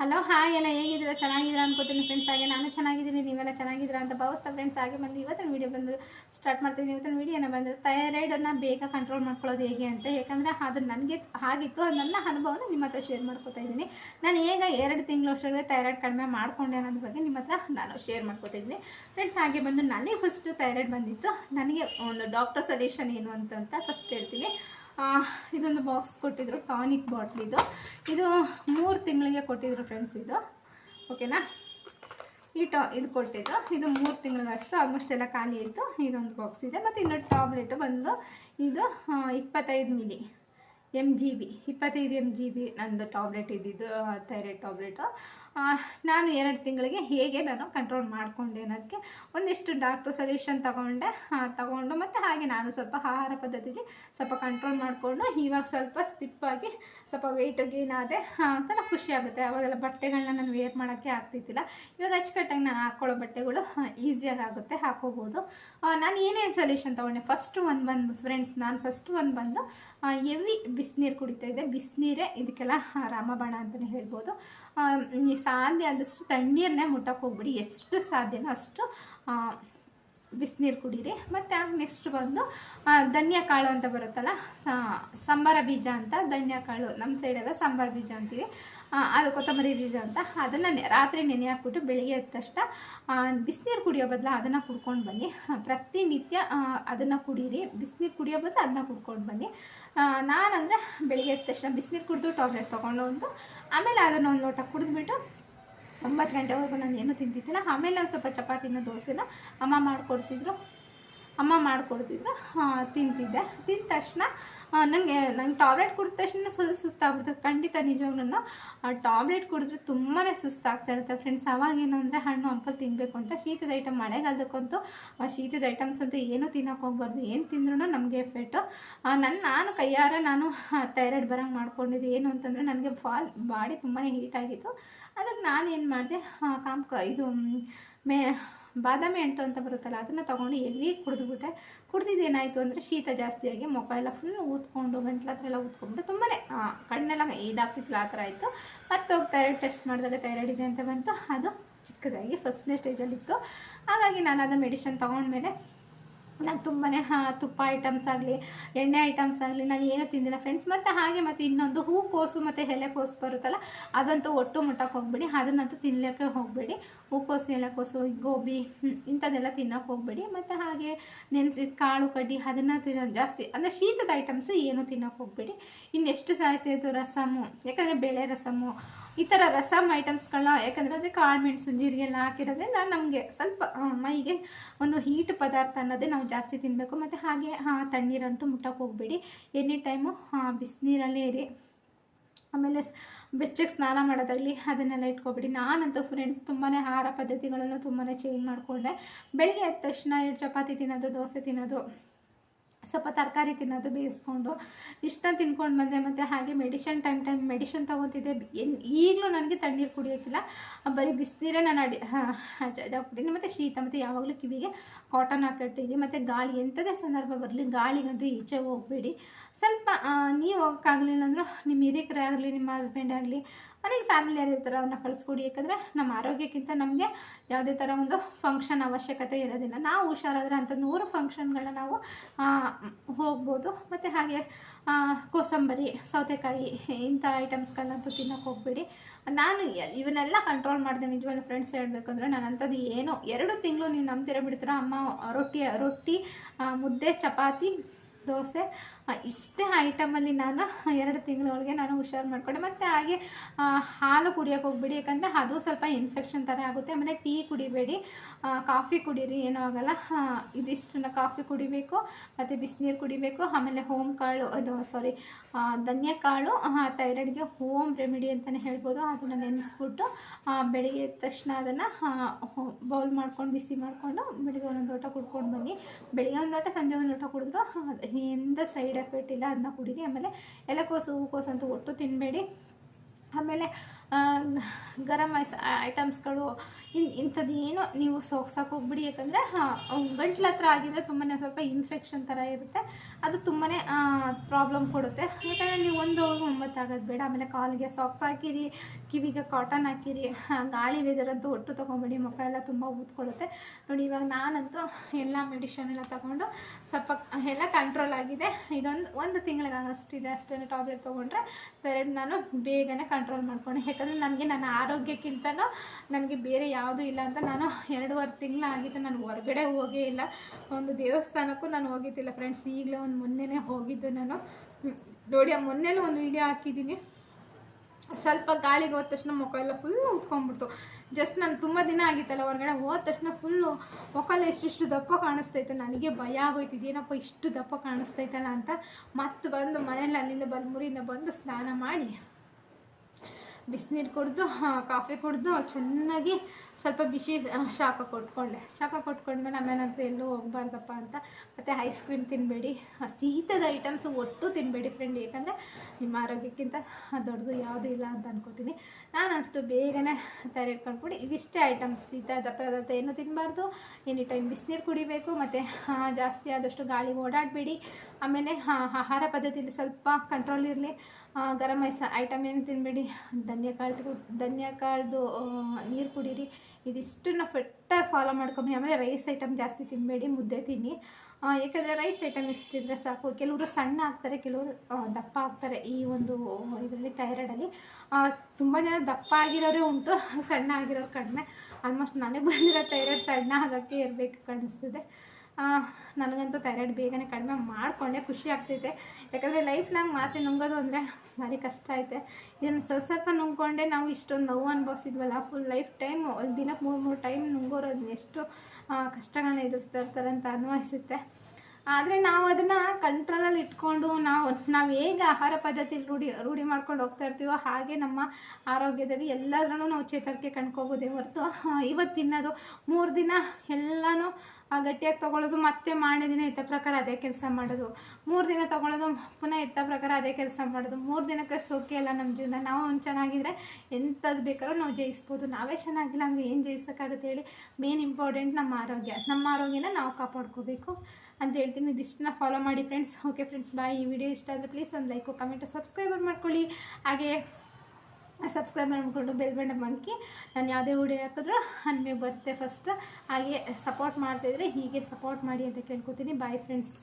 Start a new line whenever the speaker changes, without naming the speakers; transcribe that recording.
Hello hi ಎಲ್ಲ ಹೇಗಿದ್ದೀರಾ? ಚೆನ್ನಾಗಿದ್ದೀರಾ ಅನ್ಕೋತೀನಿ ಫ್ರೆಂಡ್ಸ್ ಹಾಗೆ. ನಾನು ಚೆನ್ನಾಗಿದ್ದೀನಿ, ನೀವೆಲ್ಲ ಚೆನ್ನಾಗಿದ್ದೀರಾ ಅಂತ ಭಾವಿಸ್ತಾ ಫ್ರೆಂಡ್ಸ್ ಹಾಗೆ ಬಂದು ಇವತ್ತಿನ ವೀಡಿಯೋ ಬಂದು ಸ್ಟಾರ್ಟ್ ಮಾಡ್ತೀನಿ. ಇವತ್ತಿನ ವೀಡಿಯೋನ ಬಂದು ಥೈರಾಯ್ಡನ್ನು ಬೇಗ ಕಂಟ್ರೋಲ್ ಮಾಡ್ಕೊಳ್ಳೋದು ಹೇಗೆ ಅಂತ. ಯಾಕಂದರೆ ಅದು ನನಗೆ ಆಗಿತ್ತು, ಅದು ನನ್ನ ಅನುಭವನ ನಿಮ್ಮ ಹತ್ರ ಶೇರ್ ಮಾಡ್ಕೋತಾ ಇದ್ದೀನಿ. ನಾನು ಈಗ ಎರಡು ತಿಂಗಳು ಅಷ್ಟರಲ್ಲಿ ಥೈರಾಯ್ಡ್ ಕಡಿಮೆ ಮಾಡಿಕೊಂಡೆ ಅನ್ನೋದ್ರ ಬಗ್ಗೆ ನಿಮ್ಮ ಹತ್ರ ನಾನು ಶೇರ್ ಮಾಡ್ಕೊತಾ ಇದ್ದೀನಿ. ಫ್ರೆಂಡ್ಸ್ ಹಾಗೆ ಬಂದು ನನಗೆ ಫಸ್ಟು ಥೈರಾಯ್ಡ್ ಬಂದಿತ್ತು. ನನಗೆ ಒಂದು ಡಾಕ್ಟರ್ ಸೊಲ್ಯೂಷನ್ ಏನು ಅಂತ ಫಸ್ಟ್ ಹೇಳ್ತೀನಿ. ಇದೊಂದು ಬಾಕ್ಸ್ ಕೊಟ್ಟಿದ್ರು ಟಾನಿಕ್ ಬಾಟ್ಲ್ ಇದು. ಇದು ಮೂರು ತಿಂಗಳಿಗೆ ಕೊಟ್ಟಿದ್ರು ಫ್ರೆಂಡ್ಸ್ ಇದು. ಓಕೆನಾ ಈ ಟಾ ಇದು ಕೊಟ್ಟಿದ್ದು. ಇದು ಮೂರು ತಿಂಗಳಿಗಷ್ಟು ಆಲ್ಮೋಸ್ಟ್ ಎಲ್ಲ ಖಾಲಿ ಇತ್ತು. ಇದೊಂದು ಬಾಕ್ಸ್ ಇದೆ. ಮತ್ತು ಇನ್ನೊಂದು ಟ್ಯಾಬ್ಲೆಟ್ ಬಂದು ಇದು ಇಪ್ಪತ್ತೈದು ಮಿಲಿ ಎಂ ಜಿ ಬಿ ಇಪ್ಪತ್ತೈದು ಎಂ ಜಿ ಬಿ ನಂದು ಟ್ಯಾಬ್ಲೆಟ್ ಇದ್ದಿದ್ದು ಥೈರಾಯ್ಡ್ ಟಾಬ್ಲೆಟು ನಾನು ಎರಡು ತಿಂಗಳಿಗೆ ಹೇಗೆ ನಾನು ಕಂಟ್ರೋಲ್ ಮಾಡಿಕೊಂಡೆ ಅನ್ನೋದಕ್ಕೆ ಒಂದಿಷ್ಟು ಡಾಕ್ಟ್ರು ಸೊಲ್ಯೂಷನ್ ತಗೊಂಡೆ. ತಗೊಂಡು ಮತ್ತು ಹಾಗೆ ನಾನು ಸ್ವಲ್ಪ ಆಹಾರ ಪದ್ಧತಿಲಿ ಸ್ವಲ್ಪ ಕಂಟ್ರೋಲ್ ಮಾಡಿಕೊಂಡು ಇವಾಗ ಸ್ವಲ್ಪ ಸ್ಟಿಪ್ಪಾಗಿ ಸ್ವಲ್ಪ ವೆಯ್ಟ್ ಗೇನ್ ಆದೆ. ಒಂಥರ ಖುಷಿ ಆಗುತ್ತೆ. ಅವಾಗೆಲ್ಲ ಬಟ್ಟೆಗಳನ್ನ ನಾನು ವೇರ್ ಮಾಡೋಕ್ಕೆ ಆಗ್ತಿದ್ದಿಲ್ಲ. ಇವಾಗ ಅಚ್ಚುಕಟ್ಟಾಗಿ ನಾನು ಹಾಕ್ಕೊಳ್ಳೋ ಬಟ್ಟೆಗಳು ಈಸಿಯಾಗಿ ಆಗುತ್ತೆ. ಹಾಕೋಬೋದು ನಾನು ಏನೇನು ಸೊಲ್ಯೂಷನ್ ತೊಗೊಂಡೆ? ಫಸ್ಟ್ ಒಂದು ಬಂದು ಫ್ರೆಂಡ್ಸ್ ನಾನು ಫಸ್ಟ್ ಒಂದು ಬಂದು ಎವಿ ಬಿಸಿನೀರು ಕುಡಿತಾ ಇದ್ದೆ. ಬಿಸಿನೀರೇ ಇದಕ್ಕೆಲ್ಲ ರಾಮಬಾಣ ಅಂತಲೇ ಹೇಳ್ಬೋದು. ಸಾಧ್ಯ ಆದಷ್ಟು ತಣ್ಣೀರನ್ನೇ ಮುಟ್ಟಕ್ಕೆ ಹೋಗ್ಬಿಡಿ. ಎಷ್ಟು ಸಾಧ್ಯನೋ ಅಷ್ಟು ಬಿಸಿನೀರು ಕುಡೀರಿ. ಮತ್ತು ನೆಕ್ಸ್ಟ್ ಬಂದು ಆ, ಧನ್ಯ ಕಾಳು ಅಂತ ಬರುತ್ತಲ್ಲ ಸಾಂಬಾರ ಬೀಜ ಅಂತ ಧನ್ಯ ಕಾಳು ನಮ್ಮ ಸೈಡೆಲ್ಲ ಸಂಬಾರ ಬೀಜ ಅಂತೀವಿ. ಅದು ಕೊತ್ತಂಬರಿ ಬೀಜ ಅಂತ. ಅದನ್ನು ರಾತ್ರಿ ನೆನೆ ಹಾಕ್ಬಿಟ್ಟು ಬೆಳಿಗ್ಗೆ ಎದ್ದ ತಕ್ಷಣ ಬಿಸಿನೀರು ಕುಡಿಯೋ ಬದಲು ಅದನ್ನು ಕುಡ್ಕೊಂಡು ಬನ್ನಿ. ಪ್ರತಿನಿತ್ಯ ಅದನ್ನು ಕುಡೀರಿ. ಬಿಸಿನೀರು ಕುಡಿಯೋ ಬದಲು ಅದನ್ನ ಕುಡ್ಕೊಂಡು ಬನ್ನಿ. ನಾನಂದರೆ ಬೆಳಿಗ್ಗೆ ಎದ್ದ ತಕ್ಷಣ ಬಿಸಿನೀರು ಕುಡಿದು ಟ್ಯಾಬ್ಲೆಟ್ ತೊಗೊಂಡು ಒಂದು ಆಮೇಲೆ ಅದನ್ನು ಒಂದು ಲೋಟ ಕುಡಿದ್ಬಿಟ್ಟು ಒಂಬತ್ತು ಗಂಟೆವರೆಗೂ ನಾನು ಏನೂ ತಿಂತಿದ್ದಿಲ್ಲ ಆಮೇಲೆ ಒಂದು ಸ್ವಲ್ಪ ಚಪಾತಿನ ದೋಸೆನ ಅಮ್ಮ ಮಾಡಿಕೊಡ್ತಿದ್ರು. ಅಮ್ಮ ಮಾಡಿಕೊಡ್ತಿದ್ರು ತಿಂತಿದ್ದೆ. ತಿಂದ ತಕ್ಷಣ ನನಗೆ ನಂಗೆ ಟಾಬ್ಲೆಟ್ ಕುಡಿದ ತಕ್ಷಣ ಫುಲ್ ಸುಸ್ತಾಗ್ಬಿಡ್ತದೆ ಖಂಡಿತ ನಿಜವಾಗ್ಲೂ ಟಾಬ್ಲೆಟ್ ಕುಡಿದ್ರೆ ತುಂಬಾ ಸುಸ್ತಾಗ್ತಾ ಇರುತ್ತೆ ಫ್ರೆಂಡ್ಸ್ ಅವಾಗೇನು ಅಂದರೆ ಹಣ್ಣು ಹಂಪಲು ತಿನ್ನಬೇಕು ಅಂತ ಶೀತದ ಐಟಮ್ ಮಳೆಗಾಲದಕ್ಕಂತೂ, ಆ, ಶೀತದ ಐಟಮ್ಸ್ ಅಂತೂ ಏನೂ ತಿನ್ನೋಕೆ ಹೋಗ್ಬಾರ್ದು. ಏನು ತಿಂದ್ರೂ ನಮಗೆ ಎಫೆಕ್ಟು ನನ್ನ ನಾನು ಕೈಯಾರ ನಾನು ಥೈರಾಯ್ಡ್ ಬರೋಂಗೆ ಮಾಡ್ಕೊಂಡಿದ್ದೆ. ಏನು ಅಂತಂದರೆ, ನನಗೆ ಫಾಲ್ ಬಾಡಿ ತುಂಬಾ ಹೀಟ್ ಆಗಿತ್ತು. ಅದಕ್ಕೆ ನಾನು ಏನು ಮಾಡಿದೆ ಕಾಮ್ ಇದು ಮೇ ಬಾದಾಮಿ ಅಂಟು ಅಂತ ಬರುತ್ತಲ್ಲ, ಅದನ್ನು ತೊಗೊಂಡು ಎಲ್ಲಿ ಕುಡಿದ್ಬಿಟ್ಟೆ. ಕುಡ್ದಿದ್ದು ಏನಾಯಿತು ಅಂದರೆ ಶೀತ ಜಾಸ್ತಿಯಾಗಿ ಮುಖ ಎಲ್ಲ ಫುಲ್ ಊದ್ಕೊಂಡು ಗಂಟ್ಲ ಹತ್ರ ಎಲ್ಲ ಊದ್ಕೊಂಡ್ಬಿಟ್ಟು ತುಂಬಾ ಕಣ್ಣೆಲ್ಲ ಇದಾಗ್ತಿತ್ತು ಆ ಥರ ಆಯಿತು. ಮತ್ತೆ ಹೋಗಿ ಥೈರಾಯ್ಡ್ ಟೆಸ್ಟ್ ಮಾಡಿದಾಗ ಥೈರಾಯ್ಡ್ ಇದೆ ಅಂತ ಬಂತು. ಅದು ಚಿಕ್ಕದಾಗಿ ಫಸ್ಟ್ನೇ ಸ್ಟೇಜಲ್ಲಿತ್ತು ಹಾಗಾಗಿ ನಾನು ಅದು ಮೆಡಿಷನ್ ತೊಗೊಂಡ್ಮೇಲೆ ನಾನು ತುಂಬಾ ತುಪ್ಪ ಐಟಮ್ಸ್ ಆಗಲಿ, ಎಣ್ಣೆ ಐಟಮ್ಸ್ ಆಗಲಿ, ನಾನು ಏನು ತಿಂದಿಲ್ಲ ಫ್ರೆಂಡ್ಸ್ ಮತ್ತು ಹಾಗೆ ಮತ್ತು ಇನ್ನೊಂದು ಹೂಕೋಸು ಮತ್ತು ಎಲೆಕೋಸು ಬರುತ್ತಲ್ಲ, ಅದಂತೂ ಒಟ್ಟು ಮುಟ್ಟಕ್ಕೆ ಹೋಗ್ಬೇಡಿ. ಅದನ್ನಂತೂ ತಿನ್ನಲಿಕ್ಕೆ ಹೋಗಬೇಡಿ. ಹೂಕೋಸು ಎಲೆಕೋಸು ಗೋಬಿ ಇಂಥದ್ದೆಲ್ಲ ತಿನ್ನೋಕೆ ಹೋಗಬೇಡಿ. ಮತ್ತು ಹಾಗೆ ನೆನೆಸಿ, ಕಾಳು ಕಡ್ಡಿ, ಅದನ್ನು ತಿನ್ನೋ ಜಾಸ್ತಿ. ಅಂದರೆ ಶೀತದ ಐಟಮ್ಸು ಏನೂ ತಿನ್ನೋಕೆ ಹೋಗಬೇಡಿ. ಇನ್ನೆಷ್ಟು ಸಾಯ್ತಿತ್ತು ರಸಮು. ಯಾಕಂದರೆ ಬೇಳೆ ರಸಮು. ಈ ಥರ ರಸಮ್ ಐಟಮ್ಸ್ಗಳನ್ನ ಯಾಕಂದರೆ ಅದಕ್ಕೆ ಕಾಳು ಮೆಣಸು ಜೀರಿಗೆ ಎಲ್ಲ ಹಾಕಿರೋದ್ರಿಂದ ನಮಗೆ ಸ್ವಲ್ಪ ಮೈಗೆ ಒಂದು ಹೀಟ್ ಪದಾರ್ಥ ಅನ್ನೋದೇ ನಾವು ಜಾಸ್ತಿ ತಿನ್ನಬೇಕು ಮತ್ತು ಹಾಗೆ ಹಾಂ ತಣ್ಣೀರಂತೂ ಮುಟ್ಟಕ್ಕೆ ಹೋಗಬೇಡಿ. ಎನಿ ಟೈಮು ಬಿಸಿನೀರಲ್ಲೇ ಇರಿ. ಆಮೇಲೆ ಬೆಚ್ಚಗೆ ಸ್ನಾನ ಮಾಡೋದಾಗಲಿ ಅದನ್ನೆಲ್ಲ ಇಟ್ಕೊಬಿಡಿ. ನಾನಂತೂ ಫ್ರೆಂಡ್ಸ್ ತುಂಬಾ ಆಹಾರ ಪದ್ಧತಿಗಳನ್ನು ತುಂಬಾ ಚೇಂಜ್ ಮಾಡಿಕೊಂಡೆ. ಬೆಳಿಗ್ಗೆ ಎದ್ದ ತಕ್ಷಣ ಎರಡು ಚಪಾತಿ ತಿನ್ನೋದು, ದೋಸೆ ತಿನ್ನೋದು ಸ್ವಲ್ಪ ತರಕಾರಿ ತಿನ್ನೋದು ಬೇಯಿಸ್ಕೊಂಡು ಇಷ್ಟನ್ನ ತಿನ್ಕೊಂಡು ಬಂದೆ. ಮತ್ತು ಹಾಗೆ ಮೆಡಿಷನ್ ಟೈಮ್ ಟೈಮ್ ಮೆಡಿಷನ್ ತೊಗೊತಿದ್ದೆ. ಈಗಲೂ ನನಗೆ ತಣ್ಣೀರು ಕುಡಿಯೋಕ್ಕಿಲ್ಲ. ಬರೀ ಬಿಸಿನೀರೇ ನಾನು ಅಡಿ ಇದಾಗ್ಬಿಟ್ಟಿದ್ದೀನಿ ಮತ್ತು ಶೀತ, ಮತ್ತು ಯಾವಾಗಲೂ ಕಿವಿಗೆ ಕಾಟನ್ ಹಾಕಿಟ್ಟಿದ್ದೀನಿ ಮತ್ತು ಗಾಳಿ ಎಂಥದೇ ಸಂದರ್ಭ ಬರಲಿ, ಗಾಳಿಗಂತೂ ಈಚೆ ಹೋಗಬೇಡಿ. ಸ್ವಲ್ಪ ನೀವು ಹೋಗೋಕ್ಕಾಗಲಿಲ್ಲ ಅಂದರೂ ನಿಮ್ಮ ಹಿರಿಯಕರೇ ಆಗಲಿ, ನಿಮ್ಮ ಹಸ್ಬೆಂಡ್ ಆಗಲಿ ನಿಮ್ಮ ಫ್ಯಾಮಿಲಿ ಯಾರು ಇರ್ತಾರೆ ಅವ್ರನ್ನ ಕಳಿಸ್ಕೊಡಿ. ಯಾಕಂದರೆ ನಮ್ಮ ಆರೋಗ್ಯಕ್ಕಿಂತ ನಮಗೆ ಯಾವುದೇ ಥರ ಒಂದು ಫಂಕ್ಷನ್ ಅವಶ್ಯಕತೆ ಇರೋದಿಲ್ಲ. ನಾವು ಹುಷಾರಾದರೆ ಅಂಥ ನೂರು ಫಂಕ್ಷನ್ಗಳನ್ನ ನಾವು ಹೋಗ್ಬೋದು. ಮತ್ತು ಹಾಗೆ ಕೋಸಂಬರಿ, ಸೌತೆಕಾಯಿ, ಇಂಥ ಐಟಮ್ಸ್ಗಳನ್ನಂತೂ ತಿನ್ನೋಕೆ ಹೋಗ್ಬೇಡಿ. ನಾನು ಇವನ್ನೆಲ್ಲ ಕಂಟ್ರೋಲ್ ಮಾಡಿದೆ ನಿಜವಾಗ್ಲೂ ಫ್ರೆಂಡ್ಸ್ ಹೇಳಬೇಕಂದ್ರೆ ನಾನು ಅಂಥದ್ದು ಏನೋ. ಎರಡು ತಿಂಗಳು ನೀವು ನಂಬ್ತಿರ ಬಿಡ್ತೀರ? ಅಮ್ಮ ರೊಟ್ಟಿ ರೊಟ್ಟಿ ಮುದ್ದೆ, ಚಪಾತಿ, ದೋಸೆ ಇಷ್ಟೇ ಐಟಮಲ್ಲಿ ನಾನು ಎರಡು ತಿಂಗಳೊಳಗೆ ನಾನು ಹುಷಾರು ಮಾಡಿಕೊಂಡೆ. ಮತ್ತು ಹಾಗೆ ಹಾಲು ಕುಡಿಯೋಕೆ ಹೋಗ್ಬೇಡಿ, ಯಾಕಂದರೆ ಅದು ಸ್ವಲ್ಪ ಇನ್ಫೆಕ್ಷನ್ ಥರ ಆಗುತ್ತೆ. ಆಮೇಲೆ ಟೀ ಕುಡಿಬೇಡಿ. ಕಾಫಿ ಕುಡೀರಿ, ಏನೂ ಆಗಲ್ಲ. ಇದಿಷ್ಟನ್ನ ಕಾಫಿ ಕುಡಿಬೇಕು, ಮತ್ತು ಬಿಸಿನೀರು ಕುಡಿಬೇಕು, ಆಮೇಲೆ ಹೋಮ್ ಕಾಳು, ಅದು ಸಾರಿ ಧನ್ಯ ಕಾಳು ಥೈರಾಯ್ಡ್ಗೆ ಹೋಮ್ ರೆಮಿಡಿ ಅಂತಲೇ ಹೇಳ್ಬೋದು. ಅದನ್ನು ನೆನೆಸ್ಬಿಟ್ಟು ಬೆಳಿಗ್ಗೆ ತಕ್ಷಣ ಅದನ್ನು ಬೌಲ್ ಮಾಡ್ಕೊಂಡು, ಬಿಸಿ ಮಾಡಿಕೊಂಡು ಬೆಳಿಗ್ಗೆ ಒಂದೊಂದು ಲೋಟ ಕುಡ್ಕೊಂಡು ಬನ್ನಿ. ಬೆಳಿಗ್ಗೆ ಒಂದು ಲೋಟ, ಸಂಜೆ ಒಂದು ಲೋಟ ಕುಡಿದ್ರು ಎಂಥ ಸೈಡ್ ಎಫೆಕ್ಟ್ ಇಲ್ಲ ಅದನ್ನ ಕುಡಿರಿ. ಆಮೇಲೆ ಎಲೆಕೋಸು ಹೂಕೋಸು ಅಂತೂ ಒಟ್ಟು ತಿನ್ನಬೇಡಿ ಆಮೇಲೆ ಗರಂ ಐಸ್ ಐಟಮ್ಸ್ಗಳು ಇನ್ ಇಂಥದ್ದು ಏನೋ ನೀವು ಸೋಗ್ಸೋಕೆ ಹೋಗ್ಬಿಡಿ, ಯಾಕಂದರೆ ಗಂಟ್ಲ ಹತ್ರ ಆಗಿದ್ರೆ ತುಂಬಾ ಸ್ವಲ್ಪ ಇನ್ಫೆಕ್ಷನ್ ಥರ ಇರುತ್ತೆ. ಅದು ತುಂಬಾ ಪ್ರಾಬ್ಲಮ್ ಕೊಡುತ್ತೆ. ಯಾಕಂದರೆ ನೀವು ಒಂದು ಆಗೋದು ಬೇಡ. ಆಮೇಲೆ ಕಾಲಿಗೆ ಸಾಕ್ಸ್ ಹಾಕಿರಿ, ಕಿವಿಗೆ ಕಾಟನ್ ಹಾಕಿರಿ ಗಾಳಿ ವೆದರ್ ಅಂತೂ ಒಟ್ಟು ತೊಗೊಂಬಿಡಿ. ಮುಖ ಎಲ್ಲ ತುಂಬ ಊದ್ಕೊಳ್ಳುತ್ತೆ. ನೋಡಿ, ಇವಾಗ ನಾನಂತೂ ಎಲ್ಲ ಮೆಡಿಷನ್ ಎಲ್ಲ ತೊಗೊಂಡು ಸ್ವಲ್ಪ, ಎಲ್ಲ ಕಂಟ್ರೋಲ್ ಆಗಿದೆ. ಇದೊಂದು ಒಂದು ತಿಂಗಳಿಗಾಗಷ್ಟಿದೆ ಅಷ್ಟೇ ಟ್ಯಾಬ್ಲೆಟ್ ತೊಗೊಂಡ್ರೆ. ನಾನು ಬೇಗನೆ ಕಂಟ್ರೋಲ್ ಮಾಡ್ಕೊಂಡೆ ಯಾಕಂದರೆ ನನಗೆ ನನ್ನ ಆರೋಗ್ಯಕ್ಕಿಂತನೂ ನನಗೆ ಬೇರೆ ಯಾವುದೂ ಇಲ್ಲ ಅಂತ ನಾನು ಎರಡೂವರೆ ಆಗಿದ್ದು ನಾನು ಹೊರಗಡೆ ಹೋಗೇ ಇಲ್ಲ. ಒಂದು ದೇವಸ್ಥಾನಕ್ಕೂ ನಾನು ಹೋಗಿದ್ದಿಲ್ಲ ಫ್ರೆಂಡ್ಸ್ ಈಗಲೇ ಒಂದು ಮೊನ್ನೆನೇ ಹೋಗಿದ್ದು ನಾನು. ನೋಡಿ, ಆ ಮೊನ್ನೆನೂ ಒಂದು ವಿಡಿಯೋ ಹಾಕಿದ್ದೀನಿ. ಸ್ವಲ್ಪ ಗಾಳಿಗೆ ಹೋದ ತಕ್ಷಣ ಮುಖ ಎಲ್ಲ ಫುಲ್ ಉತ್ಕೊಂಡ್ಬಿಡ್ತು. ಜಸ್ಟ್ ನಾನು ತುಂಬ ದಿನ ಆಗಿತ್ತಲ್ಲ, ಹೊರಗಡೆ ಹೋದ ತಕ್ಷಣ ಫುಲ್ಲು ಮೊಕಲ್ ಎಷ್ಟಿಷ್ಟು ದಪ್ಪ ಕಾಣಿಸ್ತೈತೆ. ನನಗೆ ಭಯ ಆಗೋಯ್ತು. ಏನಪ್ಪ ಇಷ್ಟು ದಪ್ಪ ಕಾಣಿಸ್ತೈತಲ್ಲ ಅಂತ ಮತ್ತೆ ಬಂದು ಮನೇಲಿ ಅಲ್ಲಿಂದ ಬಲಮುರಿಯಿಂದ ಬಂದು ಸ್ನಾನ ಮಾಡಿ ಬಿಸಿನೀರು ಕುಡಿದು ಕಾಫಿ ಕುಡಿದು ಚೆನ್ನಾಗಿ ಸ್ವಲ್ಪ ಬಿಸಿ ಶಾಖ ಕೊಟ್ಕೊಂಡೆ. ಶಾಖ ಕೊಟ್ಕೊಂಡ್ಮೇಲೆ ಆಮೇಲೆ ಅಂತ ಎಲ್ಲೂ ಹೋಗ್ಬಾರ್ದಪ್ಪ ಅಂತ. ಮತ್ತು ಐಸ್ ಕ್ರೀಮ್ ತಿನ್ನಬೇಡಿ ಶೀತದ ಐಟಮ್ಸ್ ಒಟ್ಟು ತಿನ್ನಬೇಡಿ ಫ್ರೆಂಡ್ ಏಕೆಂದರೆ ನಿಮ್ಮ ಆರೋಗ್ಯಕ್ಕಿಂತ ದೊಡ್ಡದು ಯಾವುದೂ ಇಲ್ಲ ಅಂತ ಅನ್ಕೋತೀನಿ. ನಾನು ಅಷ್ಟು ಬೇಗನೆ ಥೈರಾಯ್ಡ್ ಕೊಡಿ ಇದಿಷ್ಟೇ ಐಟಮ್ಸ್ ಶೀತದ ಪದಾರ್ಥ ಏನು ತಿನ್ನಬಾರ್ದು ಎನಿ ಟೈಮ್ ಬಿಸಿನೀರು ಕುಡಿಬೇಕು, ಮತ್ತು ಜಾಸ್ತಿ ಆದಷ್ಟು ಗಾಳಿ ಓಡಾಡಬೇಡಿ. ಆಮೇಲೆ ಆಹಾರ ಪದ್ಧತಿಯಲ್ಲಿ ಸ್ವಲ್ಪ ಕಂಟ್ರೋಲ್ ಇರಲಿ. ಗರಂ ಮೈಸ ಐಟಮ್ ಏನು ತಿನ್ನಬೇಡಿ ಧನ್ಯಕಾಳು ಧನ್ಯಕಾಳ್ದು ನೀರು ಕುಡೀರಿ. ಇದಿಷ್ಟನ್ನು ಫೆಟ್ಟಾಗಿ ಫಾಲೋ ಮಾಡ್ಕೊಂಬಿ ಆಮೇಲೆ ರೈಸ್ ಐಟಮ್ ಜಾಸ್ತಿ ತಿನ್ನಬೇಡಿ ಮುದ್ದೆ ತಿನ್ನಿ. ಏಕೆಂದರೆ ರೈಸ್ ಐಟಮ್ ಇಷ್ಟಿದ್ರೆ ಸಾಕು. ಕೆಲವರು ಸಣ್ಣ ಆಗ್ತಾರೆ, ಕೆಲವರು ದಪ್ಪ ಆಗ್ತಾರೆ ಈ ಒಂದು ಇದರಲ್ಲಿ ಥೈರಾಯ್ಡಲ್ಲಿ ತುಂಬ ಜನ ದಪ್ಪ ಆಗಿರೋರೇ ಉಂಟು, ಸಣ್ಣ ಆಗಿರೋರು ಕಡಿಮೆ. ಆಲ್ಮೋಸ್ಟ್ ನನಗೆ ಬಂದಿರೋ ಥೈರಾಯ್ಡ್ ಸಣ್ಣ ಆಗೋಕ್ಕೆ ಇರಬೇಕು ಕಾಣಿಸ್ತಿದೆ ನನಗಂತೂ ಥೈರಾಯ್ಡ್ ಬೇಗನೆ ಕಡಿಮೆ ಮಾಡಿಕೊಂಡೆ, ಖುಷಿ ಆಗ್ತೈತೆ. ಯಾಕಂದರೆ ಲೈಫ್ ಲಾಂಗ್ ಮಾತ್ರೆ ನುಂಗೋದು ಅಂದರೆ ಭಾರಿ ಕಷ್ಟ ಐತೆ. ಇದನ್ನು ಸ್ವಲ್ಪ ಸ್ವಲ್ಪ ನುಂಗ್ಕೊಂಡೆ ನಾವು ಇಷ್ಟೊಂದು ನೋವು ಅನುಭವಿಸಿದ್ವಲ್ಲ ಫುಲ್ ಲೈಫ್ ಟೈಮ್ ದಿನಕ್ಕೆ ಮೂರು ಮೂರು ಟೈಮ್ ನುಂಗೋರು ಎಷ್ಟು ಕಷ್ಟಗಳನ್ನ ಎದುರಿಸ್ತಾ ಇರ್ತಾರೆ ಅಂತ ಅನ್ವಯಿಸುತ್ತೆ ಆದರೆ ನಾವು ಅದನ್ನು ಕಂಟ್ರೋಲಲ್ಲಿ ಇಟ್ಕೊಂಡು ನಾವು ನಾವು ಹೇಗೆ ಆಹಾರ ಪದ್ಧತಿ ರೂಢಿ ರೂಢಿ ಮಾಡ್ಕೊಂಡು ಹೋಗ್ತಾ ಇರ್ತೀವೋ ಹಾಗೆ ನಮ್ಮ ಆರೋಗ್ಯದಲ್ಲಿ ಎಲ್ಲದರಲ್ಲೂ ನಾವು ಚೇತರಿಕೆ ಕಂಡ್ಕೋಬೋದೇ ಹೊರತು ಇವತ್ತು ತಿನ್ನೋದು ಮೂರು ದಿನ ಎಲ್ಲನೂ ಗಟ್ಟಿಯಾಗಿ ತಗೊಳ್ಳೋದು ಮತ್ತೆ ಮಾರನೇ ದಿನ ಇದ್ದ ಪ್ರಕಾರ ಅದೇ ಕೆಲಸ ಮಾಡೋದು. ಮೂರು ದಿನ ತಗೊಳ್ಳೋದು ಪುನಃ ಇದ್ದ ಪ್ರಕಾರ ಅದೇ ಕೆಲಸ ಮಾಡೋದು. ಮೂರು ದಿನಕ್ಕೆ ಸೋಕೆ ಅಲ್ಲ ನಮ್ಮ ಜೀವನ. ನಾವು ಒಂದು ಚೆನ್ನಾಗಿದ್ರೆ ಎಂಥದ್ದು ಬೇಕಾದ್ರೂ ನಾವು ಜಯಿಸ್ಬೋದು. ನಾವೇ ಚೆನ್ನಾಗಿಲ್ಲ ಅಂದರೆ ಏನು ಜಯಿಸೋಕ್ಕಾಗುತ್ತೆ ಹೇಳಿ? ಮೇನ್ ಇಂಪಾರ್ಟೆಂಟ್ ನಮ್ಮ ಆರೋಗ್ಯ. ನಮ್ಮ ಆರೋಗ್ಯನ ನಾವು ಕಾಪಾಡ್ಕೋಬೇಕು ಅಂತ ಹೇಳ್ತೀನಿ. ಇದಿಷ್ಟನ್ನ ಫಾಲೋ ಮಾಡಿ ಫ್ರೆಂಡ್ಸ್ ಓಕೆ ಫ್ರೆಂಡ್ಸ್ ಬಾಯ್ ಈ ವಿಡಿಯೋ ಇಷ್ಟ ಆದರೆ ಪ್ಲೀಸ್ ಒಂದು ಲೈಕು ಕಮೆಂಟು ಸಬ್ಸ್ಕ್ರೈಬರ್ ಮಾಡ್ಕೊಳ್ಳಿ. ಹಾಗೆ ಸಬ್ಸ್ಕ್ರೈಬ್ ಮಾಡ್ಕೊಂಡು ಬೆಲ್ ಬಣ್ಣ ಮಂಕಿ ನಾನು ಯಾವುದೇ ವಿಡಿಯೋ ಹಾಕಿದ್ರೂ ಅನ್ಮೇ ಬರುತ್ತೆ ಫಸ್ಟ್ ಹಾಗೆ ಸಪೋರ್ಟ್ ಮಾಡ್ತಾಯಿದ್ರೆ ಹೀಗೆ ಸಪೋರ್ಟ್ ಮಾಡಿ ಅಂತ ಕೇಳ್ಕೊತೀನಿ. Bye friends